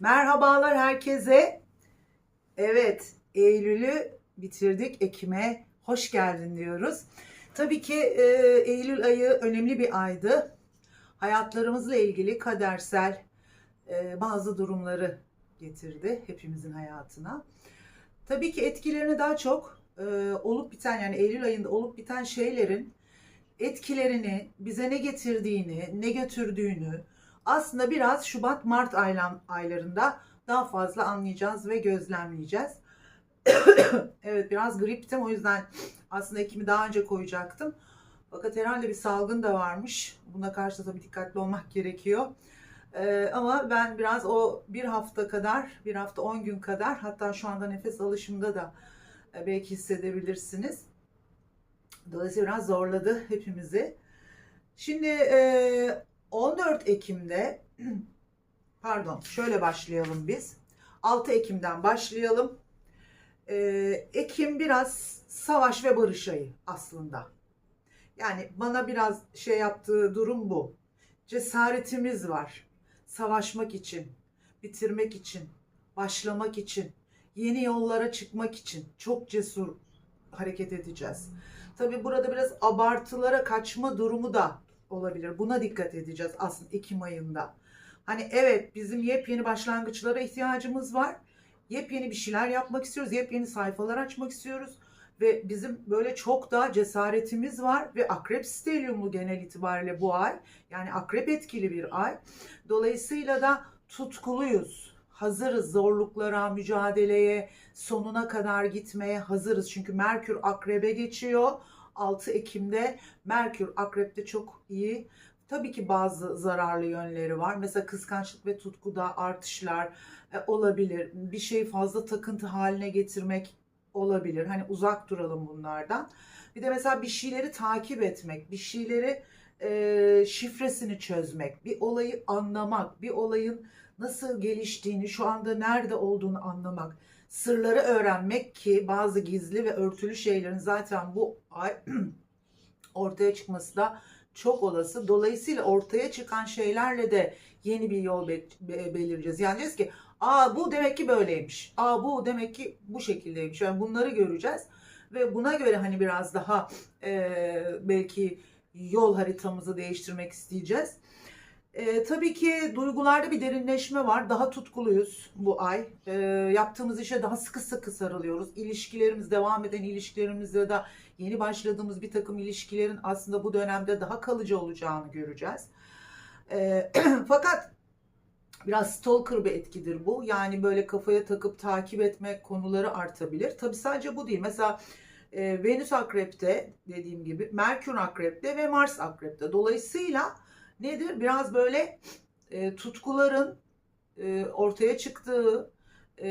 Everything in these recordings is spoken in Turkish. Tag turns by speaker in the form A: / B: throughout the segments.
A: Merhabalar herkese. Evet, Eylül'ü bitirdik. Ekim'e hoş geldin diyoruz. Tabii ki e, Eylül ayı önemli bir aydı. Hayatlarımızla ilgili kadersel e, bazı durumları getirdi hepimizin hayatına. Tabii ki etkilerini daha çok e, olup biten yani Eylül ayında olup biten şeylerin etkilerini, bize ne getirdiğini, ne götürdüğünü aslında biraz Şubat-Mart aylarında daha fazla anlayacağız ve gözlemleyeceğiz. evet biraz griptim o yüzden aslında Ekim'i daha önce koyacaktım. Fakat herhalde bir salgın da varmış. Buna karşı da tabii dikkatli olmak gerekiyor. Ee, ama ben biraz o bir hafta kadar, bir hafta on gün kadar hatta şu anda nefes alışımda da e, belki hissedebilirsiniz. Dolayısıyla biraz zorladı hepimizi. Şimdi e, 14 Ekim'de pardon şöyle başlayalım biz. 6 Ekim'den başlayalım. E, Ekim biraz savaş ve barış ayı aslında. Yani bana biraz şey yaptığı durum bu. Cesaretimiz var. Savaşmak için, bitirmek için, başlamak için, yeni yollara çıkmak için çok cesur hareket edeceğiz. Tabii burada biraz abartılara kaçma durumu da olabilir. Buna dikkat edeceğiz aslında Ekim ayında. Hani evet bizim yepyeni başlangıçlara ihtiyacımız var. Yepyeni bir şeyler yapmak istiyoruz. Yepyeni sayfalar açmak istiyoruz. Ve bizim böyle çok daha cesaretimiz var. Ve akrep stelyumlu genel itibariyle bu ay. Yani akrep etkili bir ay. Dolayısıyla da tutkuluyuz. Hazırız zorluklara, mücadeleye, sonuna kadar gitmeye hazırız. Çünkü Merkür akrebe geçiyor. 6 Ekim'de Merkür akrepte çok iyi. Tabii ki bazı zararlı yönleri var. Mesela kıskançlık ve tutkuda artışlar e, olabilir. Bir şeyi fazla takıntı haline getirmek olabilir. Hani uzak duralım bunlardan. Bir de mesela bir şeyleri takip etmek, bir şeyleri e, şifresini çözmek, bir olayı anlamak, bir olayın nasıl geliştiğini, şu anda nerede olduğunu anlamak, sırları öğrenmek ki bazı gizli ve örtülü şeylerin zaten bu ay ortaya çıkması da çok olası. Dolayısıyla ortaya çıkan şeylerle de yeni bir yol be- be- belirleyeceğiz. Yani diyeceğiz ki aa bu demek ki böyleymiş. Aa bu demek ki bu şekildeymiş. Yani bunları göreceğiz. Ve buna göre hani biraz daha e, belki yol haritamızı değiştirmek isteyeceğiz. E, tabii ki duygularda bir derinleşme var. Daha tutkuluyuz bu ay. E, yaptığımız işe daha sıkı sıkı sarılıyoruz. İlişkilerimiz, devam eden ilişkilerimizde de yeni başladığımız bir takım ilişkilerin aslında bu dönemde daha kalıcı olacağını göreceğiz. E, fakat biraz stalker bir etkidir bu. Yani böyle kafaya takıp takip etmek konuları artabilir. Tabii sadece bu değil. Mesela e, Venüs akrepte dediğim gibi, Merkür akrepte ve Mars akrepte. Dolayısıyla nedir? Biraz böyle e, tutkuların e, ortaya çıktığı, e,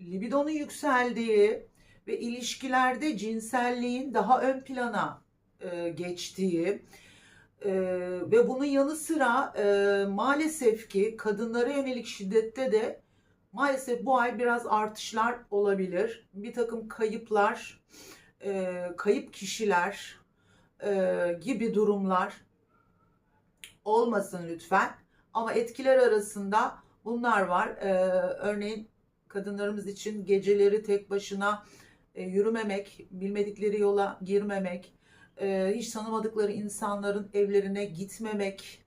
A: libidonun yükseldiği ve ilişkilerde cinselliğin daha ön plana e, geçtiği e, ve bunun yanı sıra e, maalesef ki kadınlara yönelik şiddette de maalesef bu ay biraz artışlar olabilir. Bir takım kayıplar, e, kayıp kişiler e, gibi durumlar olmasın lütfen. Ama etkiler arasında bunlar var. E, örneğin kadınlarımız için geceleri tek başına e, yürümemek, bilmedikleri yola girmemek, e, hiç tanımadıkları insanların evlerine gitmemek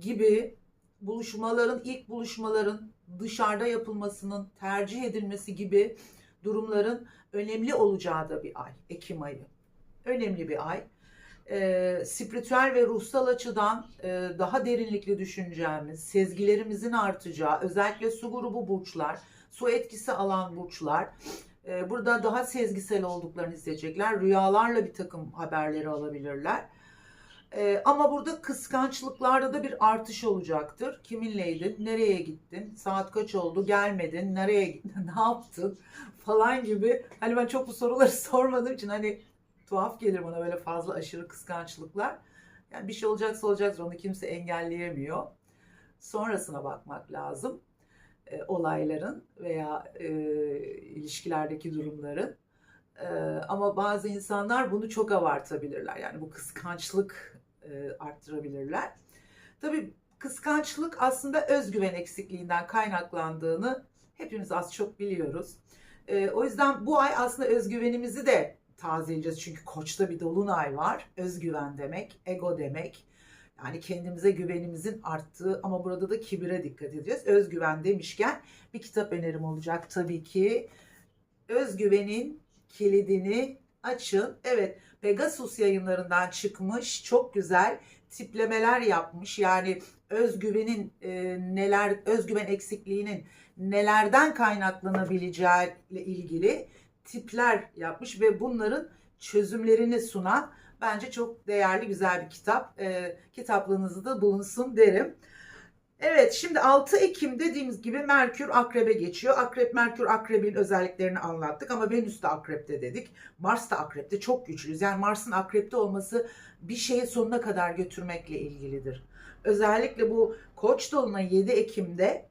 A: gibi buluşmaların, ilk buluşmaların dışarıda yapılmasının tercih edilmesi gibi durumların önemli olacağı da bir ay, Ekim ayı. Önemli bir ay. E, spiritüel ve ruhsal açıdan e, daha derinlikli düşüneceğimiz, sezgilerimizin artacağı, özellikle su grubu burçlar, su etkisi alan burçlar, e, burada daha sezgisel olduklarını hissedecekler. Rüyalarla bir takım haberleri alabilirler. E, ama burada kıskançlıklarda da bir artış olacaktır. Kiminleydin? Nereye gittin? Saat kaç oldu? Gelmedin. Nereye gittin? ne yaptın? Falan gibi. Hani ben çok bu soruları sormadığım için hani tuhaf gelir bana böyle fazla aşırı kıskançlıklar. Yani bir şey olacaksa olacaktır. Onu kimse engelleyemiyor. Sonrasına bakmak lazım. E, olayların veya e, ilişkilerdeki durumların. E, ama bazı insanlar bunu çok abartabilirler. Yani bu kıskançlık e, arttırabilirler. Tabii kıskançlık aslında özgüven eksikliğinden kaynaklandığını hepimiz az çok biliyoruz. Ee, o yüzden bu ay aslında özgüvenimizi de tazeleyeceğiz. Çünkü koçta bir dolunay var. Özgüven demek, ego demek. Yani kendimize güvenimizin arttığı ama burada da kibire dikkat edeceğiz. Özgüven demişken bir kitap önerim olacak tabii ki. Özgüvenin kilidini açın. Evet Pegasus yayınlarından çıkmış çok güzel tiplemeler yapmış. Yani özgüvenin e, neler özgüven eksikliğinin nelerden kaynaklanabileceği ile ilgili tipler yapmış ve bunların çözümlerini sunan bence çok değerli güzel bir kitap. E, kitaplığınızda da bulunsun derim. Evet şimdi 6 Ekim dediğimiz gibi Merkür Akrep'e geçiyor. Akrep Merkür Akrep'in özelliklerini anlattık ama Venüs de Akrep'te dedik. Mars da Akrep'te çok güçlüyüz. Yani Mars'ın Akrep'te olması bir şeyi sonuna kadar götürmekle ilgilidir. Özellikle bu Koç dolunayı 7 Ekim'de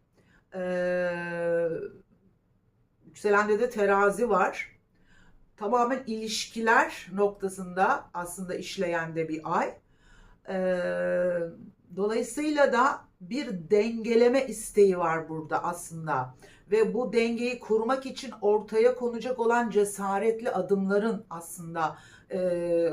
A: ee, yükselende de terazi var. Tamamen ilişkiler noktasında aslında işleyen de bir ay. Ee, dolayısıyla da bir dengeleme isteği var burada aslında. Ve bu dengeyi kurmak için ortaya konacak olan cesaretli adımların aslında e,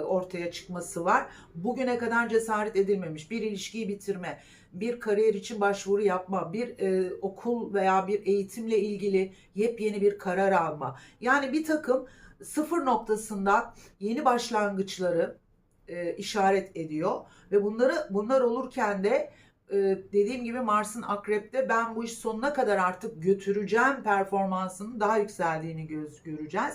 A: ortaya çıkması var. Bugüne kadar cesaret edilmemiş bir ilişkiyi bitirme, bir kariyer için başvuru yapma, bir e, okul veya bir eğitimle ilgili yepyeni bir karar alma. Yani bir takım sıfır noktasında yeni başlangıçları e, işaret ediyor ve bunları bunlar olurken de dediğim gibi Mars'ın akrepte ben bu iş sonuna kadar artık götüreceğim performansının daha yükseldiğini göz göreceğiz.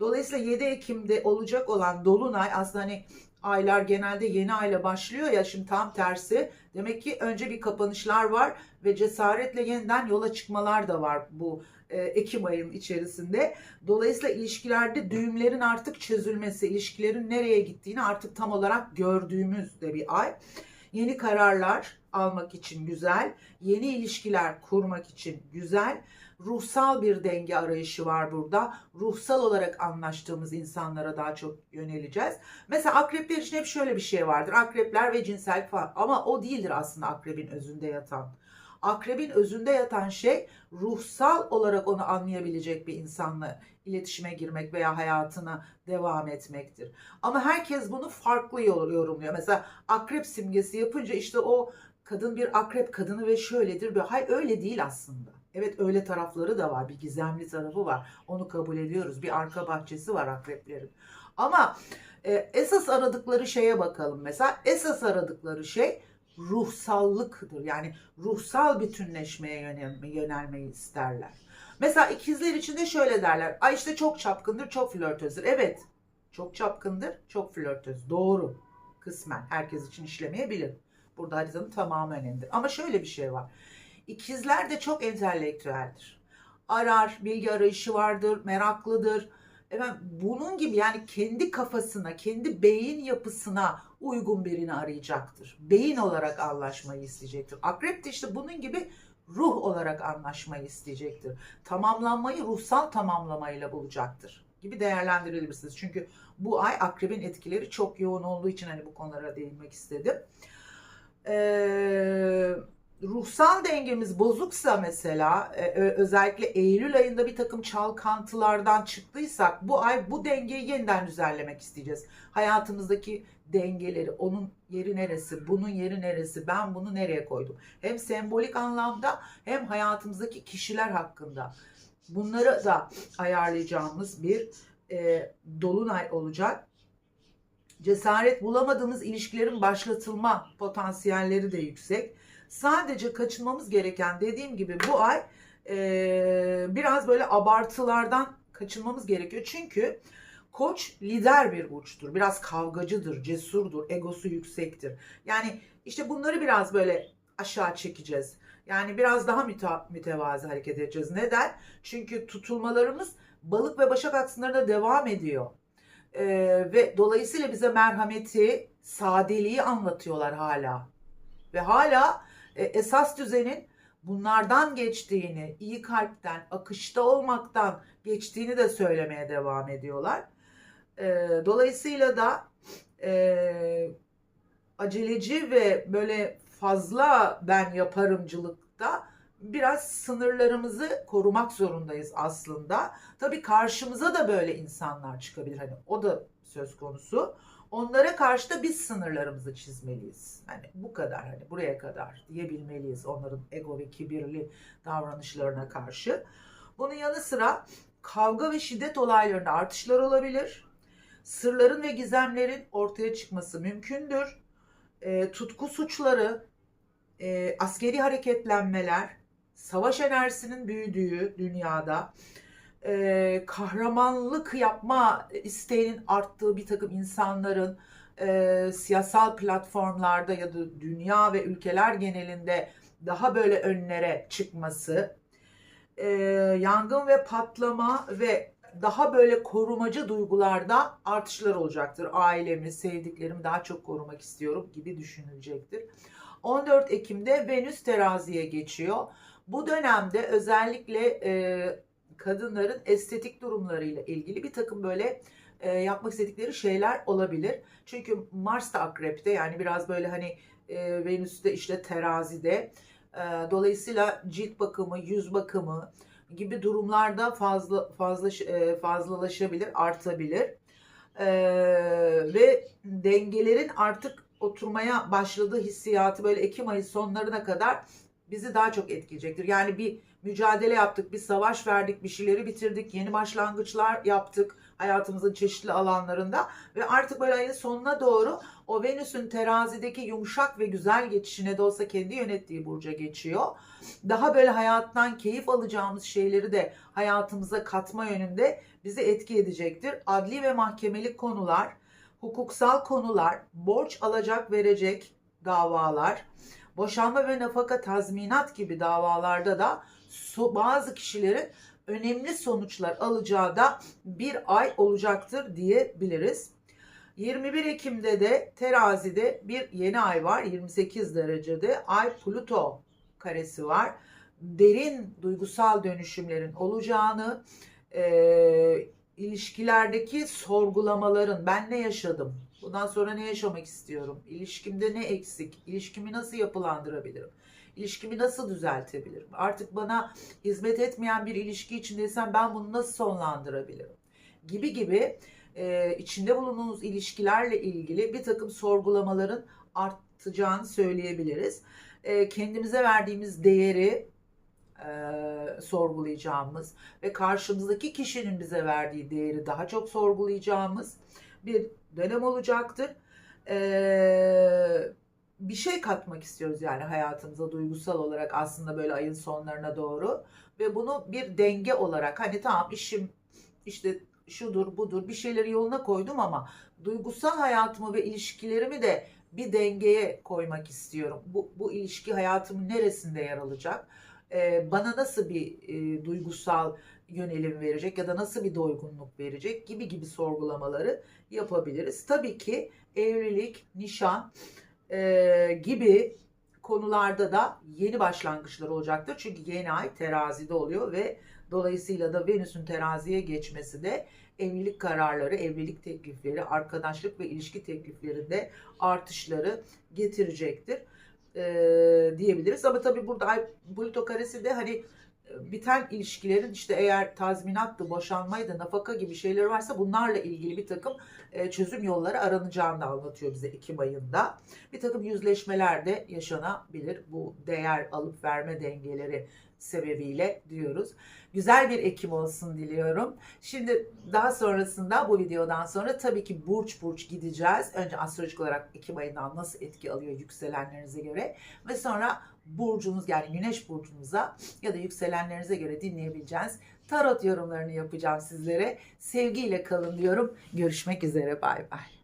A: Dolayısıyla 7 Ekim'de olacak olan Dolunay aslında hani aylar genelde yeni ayla başlıyor ya şimdi tam tersi. Demek ki önce bir kapanışlar var ve cesaretle yeniden yola çıkmalar da var bu e, Ekim ayının içerisinde. Dolayısıyla ilişkilerde düğümlerin artık çözülmesi, ilişkilerin nereye gittiğini artık tam olarak gördüğümüz de bir ay. Yeni kararlar almak için güzel, yeni ilişkiler kurmak için güzel ruhsal bir denge arayışı var burada. Ruhsal olarak anlaştığımız insanlara daha çok yöneleceğiz. Mesela akrepler için hep şöyle bir şey vardır. Akrepler ve cinsel falan. Ama o değildir aslında akrebin özünde yatan. Akrebin özünde yatan şey ruhsal olarak onu anlayabilecek bir insanla iletişime girmek veya hayatına devam etmektir. Ama herkes bunu farklı yorumluyor. Mesela akrep simgesi yapınca işte o kadın bir akrep kadını ve şöyledir. Hayır öyle değil aslında. Evet öyle tarafları da var. Bir gizemli tarafı var. Onu kabul ediyoruz. Bir arka bahçesi var akreplerin. Ama e, esas aradıkları şeye bakalım mesela. Esas aradıkları şey ruhsallıktır. Yani ruhsal bütünleşmeye yönelme, yönelmeyi isterler. Mesela ikizler için de şöyle derler. Ay işte çok çapkındır, çok flörtözdür. Evet, çok çapkındır, çok flörtöz. Doğru. Kısmen. Herkes için işlemeyebilir. Burada haritanın tamamı önemlidir. Ama şöyle bir şey var. İkizler de çok entelektüeldir. Arar, bilgi arayışı vardır, meraklıdır. Efendim, bunun gibi yani kendi kafasına, kendi beyin yapısına uygun birini arayacaktır. Beyin olarak anlaşmayı isteyecektir. Akrep de işte bunun gibi ruh olarak anlaşmayı isteyecektir. Tamamlanmayı ruhsal tamamlamayla bulacaktır gibi değerlendirilebilirsiniz. Çünkü bu ay akrebin etkileri çok yoğun olduğu için hani bu konulara değinmek istedim. Eee ruhsal dengemiz bozuksa mesela e, özellikle Eylül ayında bir takım çalkantılardan çıktıysak bu ay bu dengeyi yeniden düzenlemek isteyeceğiz. Hayatımızdaki dengeleri, onun yeri neresi, bunun yeri neresi, ben bunu nereye koydum? Hem sembolik anlamda hem hayatımızdaki kişiler hakkında. Bunları da ayarlayacağımız bir e, dolunay olacak. Cesaret bulamadığımız ilişkilerin başlatılma potansiyelleri de yüksek Sadece kaçınmamız gereken dediğim gibi bu ay e, biraz böyle abartılardan kaçınmamız gerekiyor. Çünkü Koç lider bir burçtur. Biraz kavgacıdır, cesurdur, egosu yüksektir. Yani işte bunları biraz böyle aşağı çekeceğiz. Yani biraz daha müte mütevazi hareket edeceğiz. Neden? Çünkü tutulmalarımız balık ve başak aksınlarında devam ediyor. Ee, ve dolayısıyla bize merhameti, sadeliği anlatıyorlar hala. Ve hala e, esas düzenin bunlardan geçtiğini, iyi kalpten, akışta olmaktan geçtiğini de söylemeye devam ediyorlar. E, dolayısıyla da e, aceleci ve böyle fazla ben yaparımcılıkta biraz sınırlarımızı korumak zorundayız aslında. Tabii karşımıza da böyle insanlar çıkabilir. Hani o da söz konusu. Onlara karşı da biz sınırlarımızı çizmeliyiz. Hani bu kadar hani buraya kadar diyebilmeliyiz onların ego ve kibirli davranışlarına karşı. Bunun yanı sıra kavga ve şiddet olaylarında artışlar olabilir. Sırların ve gizemlerin ortaya çıkması mümkündür. E, tutku suçları, e, askeri hareketlenmeler, savaş enerjisinin büyüdüğü dünyada, e, kahramanlık yapma isteğinin arttığı bir takım insanların e, siyasal platformlarda ya da dünya ve ülkeler genelinde daha böyle önlere çıkması, e, yangın ve patlama ve daha böyle korumacı duygularda artışlar olacaktır. Ailemi, sevdiklerimi daha çok korumak istiyorum gibi düşünülecektir. 14 Ekim'de Venüs teraziye geçiyor. Bu dönemde özellikle e, kadınların estetik durumlarıyla ilgili bir takım böyle e, yapmak istedikleri şeyler olabilir. Çünkü Mars da akrepte yani biraz böyle hani e, Venüs'te işte terazide. E, dolayısıyla cilt bakımı, yüz bakımı gibi durumlarda fazla fazla e, fazlalaşabilir, artabilir. E, ve dengelerin artık oturmaya başladığı hissiyatı böyle Ekim ayı sonlarına kadar bizi daha çok etkileyecektir. Yani bir mücadele yaptık, bir savaş verdik, bir şeyleri bitirdik, yeni başlangıçlar yaptık hayatımızın çeşitli alanlarında ve artık böyle ayın sonuna doğru o Venüs'ün terazideki yumuşak ve güzel geçişine de olsa kendi yönettiği burca geçiyor. Daha böyle hayattan keyif alacağımız şeyleri de hayatımıza katma yönünde bizi etki edecektir. Adli ve mahkemelik konular, hukuksal konular, borç alacak verecek davalar, boşanma ve nafaka tazminat gibi davalarda da bazı kişilerin önemli sonuçlar alacağı da bir ay olacaktır diyebiliriz. 21 Ekim'de de terazide bir yeni ay var 28 derecede ay Pluto karesi var. Derin duygusal dönüşümlerin olacağını, e, ilişkilerdeki sorgulamaların ben ne yaşadım, bundan sonra ne yaşamak istiyorum, ilişkimde ne eksik, ilişkimi nasıl yapılandırabilirim, İlişkimi nasıl düzeltebilirim? Artık bana hizmet etmeyen bir ilişki içindeysem ben bunu nasıl sonlandırabilirim? Gibi gibi e, içinde bulunduğunuz ilişkilerle ilgili bir takım sorgulamaların artacağını söyleyebiliriz. E, kendimize verdiğimiz değeri e, sorgulayacağımız ve karşımızdaki kişinin bize verdiği değeri daha çok sorgulayacağımız bir dönem olacaktır. Eee bir şey katmak istiyoruz yani hayatımıza duygusal olarak aslında böyle ayın sonlarına doğru ve bunu bir denge olarak hani tamam işim işte şudur budur bir şeyleri yoluna koydum ama duygusal hayatımı ve ilişkilerimi de bir dengeye koymak istiyorum. Bu, bu ilişki hayatımın neresinde yer alacak? Ee, bana nasıl bir e, duygusal yönelim verecek ya da nasıl bir doygunluk verecek gibi gibi sorgulamaları yapabiliriz. Tabii ki evlilik, nişan, e, gibi konularda da yeni başlangıçlar olacaktır. Çünkü yeni ay terazide oluyor ve dolayısıyla da Venüs'ün teraziye geçmesi de evlilik kararları, evlilik teklifleri, arkadaşlık ve ilişki tekliflerinde artışları getirecektir e, diyebiliriz. Ama tabii burada ay Pluto karesi de hani biten ilişkilerin işte eğer tazminattı, boşanmaydı, nafaka gibi şeyler varsa bunlarla ilgili bir takım e, çözüm yolları aranacağını anlatıyor bize Ekim ayında. Bir takım yüzleşmeler de yaşanabilir bu değer alıp verme dengeleri sebebiyle diyoruz. Güzel bir Ekim olsun diliyorum. Şimdi daha sonrasında bu videodan sonra tabii ki burç burç gideceğiz. Önce astrolojik olarak Ekim ayından nasıl etki alıyor yükselenlerinize göre ve sonra burcunuz yani güneş burcunuza ya da yükselenlerinize göre dinleyebileceğiniz tarot yorumlarını yapacağım sizlere. Sevgiyle kalın diyorum. Görüşmek üzere bay bay.